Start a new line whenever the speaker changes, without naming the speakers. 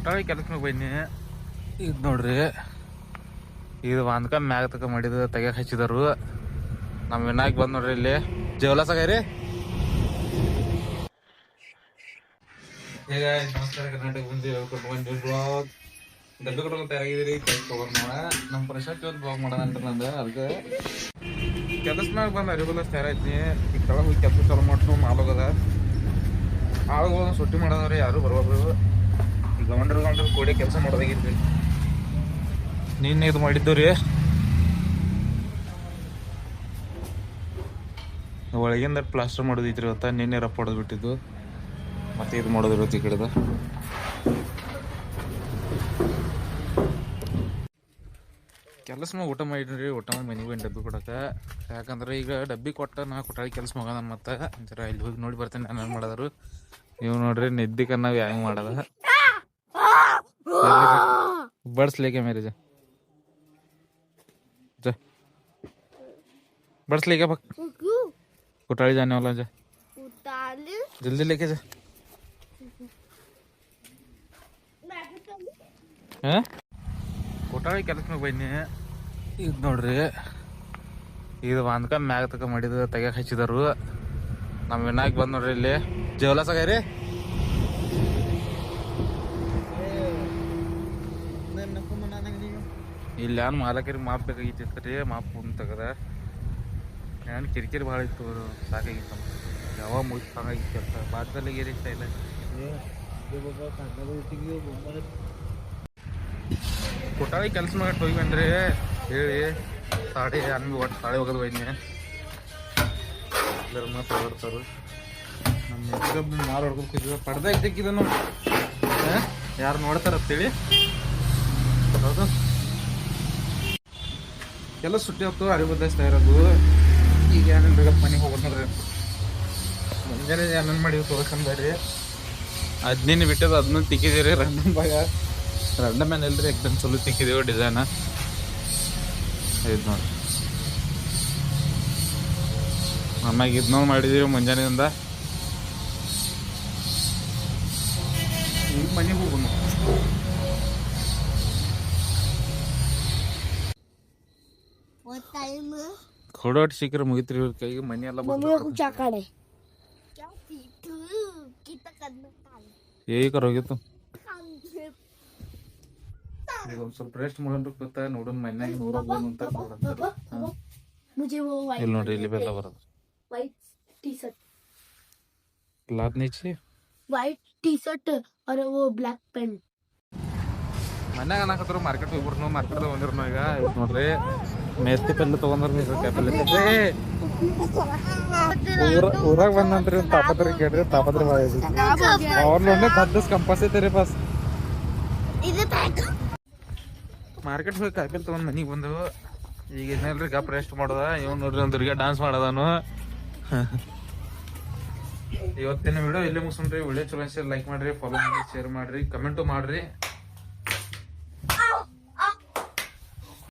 ಕೊಟ್ಟಾಳಿ ಕೆಲಸ ಬನ್ನಿ. ಇದು ನೋಡ್ರಿ. ಇದು ಒಂದ್ಕ ಮ್ಯಾಗ ತಕ ಮಾಡಿದ ತೆಗಿಯಕ್ಕೆ ಹಚ್ಚಿದಾರು. ನಮ್ಮ ವಿನಾಯಕ್ ಬಂದ್ ನೋಡ್ರಿ ಇಲ್ಲಿ. ಜವಲಸಾಗ್ರಿ ಹೇಗ ನಮಸ್ಕಾರ. ಕರ್ನಾಟಕ ಬಂದಿ ಬಂದಿ ಬ್ಲಾಗ್ ದೊಡ್ಡ ಕಡೆ ತಯಾರಾಗಿದ್ದೀರಿ. ಕೈ ತಗೊಂಡ್ ನಮ್ಮ ಪ್ರಶಾಂತ್ ಇವತ್ತು ಬ್ಲಾಗ್ ಮಾಡೋದಂತ ನಂದು ಅದಕ್ಕೆ ಕೆಲಸ ಮ್ಯಾಗ ಬಂದ ಅರಿಬಲ್ಲ ತಯಾರಾಯ್ತೀನಿ. ಈ ಕೆಳಗೆ ಹೋಗಿ ಕೆಲಸ ಚಾಲು ಮಾಡ್ತು ಮಾಲೋಗದ ಆಳುಗಳನ್ನ ಸುಟ್ಟಿ ಮಾಡೋದ್ರಿ ಯಾರು ಬರ್ಬೋದು ಕೂಡಿ ಕೆಲಸ ನಿನ್ನೆ ಇದು ಮಾಡಿದ್ದು ಒಳಗಿಂದ ಪ್ಲಾಸ್ಟರ್ ಮಾಡೋದಿತ್ತು ಇವತ್ತ, ನಿನ್ನೆ ರಪ್ಪ ಹೊಡೆದು ಬಿಟ್ಟಿದ್ದು. ಮತ್ತೆ ಇದು ಮಾಡೋದಿರುತ್ತೆ ಈ ಕೆಲಸ ಮಾಡಿ ಊಟ ಮಾಡಿದ್ರಿ ಊಟ ಮಾಡಿ ಮನೆಗೆ ಬಂದು ಡಬ್ಬಿ ಕೊಡಕ್ಕೆ. ಯಾಕಂದ್ರೆ ಈಗ ಡಬ್ಬಿ ಕೊಟ್ಟ ನಾ ಕೊಟ್ಟಾಳಿ ಕೆಲಸ ಮಗನ ಮತ್ತೆ. ಜರ ಇಲ್ಲಿ ಹೋಗಿ ನೋಡಿ ಬರ್ತೇನೆ ನಾನು ಮಾಡಿದ್ರು. ನೀವು ನೋಡ್ರಿ ನಿದ್ದಿ ಕನ್ನ ವ್ಯಾಯಾಮ ಮಾಡದ. ಬಡ್ಸ್ಲಿಕ್ಕೆ ಮೇರೆ ಜ जा बर्ड्स लेके भाग कोटाली जाने वाला जा जल्दी लेके जा ಹಾ ಕೊಟ್ಟಾಳಿ ಕೆಲಸ ಬನ್ನಿ ಇದು ನೋಡ್ರಿ ಇದು ಒಂದ್ಕ ಮ್ಯಾಗ ತಕ ಮಾಡಿದ ತೆಗ್ಯಾಕ ಹಚ್ಚಿದಾರು ನಮ್ಮ ವಿನಾಯಕ್ ಬಂದ್ ನೋಡ್ರಿ ಇಲ್ಲಿ ಜವಲಸಾಗ್ರಿ ಇಲ್ಲಿ ಏನು ಮಾಲಕರಿಗೆ ಮಾಪ್ ಬೇಕಾಗಿತ್ತು ರೀ ಮಾಪ್ ಕುಂದ್ ತೆಗದ ಏನ್ ಕಿರಿಕಿರಿ ಭಾಳ ಇತ್ತು ಅವರು ಸಾಕಾಗಿತ್ತು. ಯಾವಾಗ ಮುಗಿಸ್ ಸಾಕಾಗಿತ್ತು ಕೆಲಸ. ಬಾದಲ್ಲಿ ಏರಿ ಇಲ್ಲ ಕೊಟ್ಟಾಳಿ ಕೆಲಸ ಮಾಡಿ ಹೋಗಿ ಬಂದ್ರಿ. ಹೇಳಿ ಸಾಡಿ ಹಂಗೆ ಒಟ್ಟು ಸಾಡಿ ಹೋಗೋದು ಬೈನಿ ಎಲ್ಲರ ಮಾತು ಹೊಡ್ತಾರು ನಮ್ಮ ಮಾರು ಹೊಡ್ಕೊತಿದ್ವಿ ಪಡ್ದ ಇದ್ದಕ್ಕಿದನು ಯಾರು ನೋಡ್ತಾರ ಅಂತೇಳಿ. ಹೌದು. ಎಲ್ಲ ಸುಟ್ಟಿ ಹೊತ್ತು ಅರಿ ಬದಲಾಯಿಸ್ತಾ ಇರೋದು. ಈಗ ಏನೇನು ಬೇಗ ಮನೆಗೆ ಹೋಗೋದು ನೋಡ್ರಿ ಮುಂಜಾನೆ ಏನೇನು ಮಾಡಿವಿ ತೋರ್ಸ್ಕೊಂಡ್ರಿ ಅದನ್ನೇನು ಬಿಟ್ಟದ ಅದನ್ನ ತಿಕ್ಕಿದಿರಿ ರಂಡಮ್ ಬಾಗ ರಂಡಮ್ ಏನು ಇಲ್ರಿ ಎಕ್ದಮ್ ಚಲೋ ತಿಕ್ಕಿದೀವಿ ಡಿಸೈನ್ ಇದು ನೋಡಿ. ಆಮ್ಯಾಗ ಇದನ್ನೂ ಮಾಡಿದೀವಿ ಮುಂಜಾನೆಯಿಂದ. ಈಗ ಮನೆಗೆ ಹೋಗೋಣ ಕೊಡೋಟ್ ಶೀಘ್ರ ಮುಗಿತ್ರಿ ಇವ್ರ ಕೈಗೆ ಮನೆ ಎಲ್ಲ
मम्मी को क्या करे
ಏಕರ್ ಹೋಗಿತ್ತು ಈಗ ಒಂದ್ ಸ್ವಲ್ಪ ರೆಸ್ಟ್ ಮಾಡೋಣ ಗೊತ್ತ ನೋಡೋಣ ಮನ್ಯಾಗ ನೋಡೋದು ಅಂತ ನೋಡಂತಾರ
मुझे वो व्हाइट
ಇಲ್ಲಿ ನೋಡ್ರಿ ಇಲ್ಲಿ ಬೆಲ್ಲ ಬರೋದು
white T shirt
ಲಾತ್ ನೀಚಿ
white T shirt और वो ब्लैक पेंट
ಮನ್ಯಾಗ ಅನ್ನಕತ್ರು ಮಾರ್ಕೆಟ್ ಹೋಗಿ ಮಾರ್ಕೆಟ್ ಬಂದಿರ್ನು ಈಗ? ಇವ್ ನೋಡ್ರಿ. ಮೇಸ್ತಿ ಪೆಲ್ಲ ತಗೊಂಡ್ರಿ ಕಾಯಿಪಲ್ಲೆ ಊರ ಊರಾಗ ಬಂದಂತ್ರಿ ತಾಪತ್ರಿ ಕೇಳ್ರಿ ತಾಪತ್ರಿ ಭಾಳ ಐತಿ. ಅವ್ರ ನೋಡ್ರಿ ದದ್ದಸ್ ಕಂಪಸ್ ಐತೆ ಬಸ್ ಮಾರ್ಕೆಟ್ ಹೋಗಿ ಕಾಯಿಪಲ್ಲೆ ತಗೊಂಡ್ ಮನಿಗೆ ಬಂದು, ಈಗ ಇನ್ನೆಲ್ರಿ ಗಪ್ ರೆಸ್ಟ್ ಮಾಡೋದ ಇವ್ ನೋಡ್ರಿ ಒಂದ್ ದುರ್ಗ ಡಾನ್ಸ್ ಮಾಡೋದನು. ಇವತ್ತಿನ ವಿಡಿಯೋ ಇಲ್ಲೇ ಮುಗಿಸ್ರಿ ಒಳ್ಳೆ ಚಲೋ ಲೈಕ್ ಮಾಡ್ರಿ ಫಾಲೋ ಮಾಡ್ರಿ ಶೇರ್ ಮಾಡ್ರಿ ಕಮೆಂಟು ಮಾಡ್ರಿ.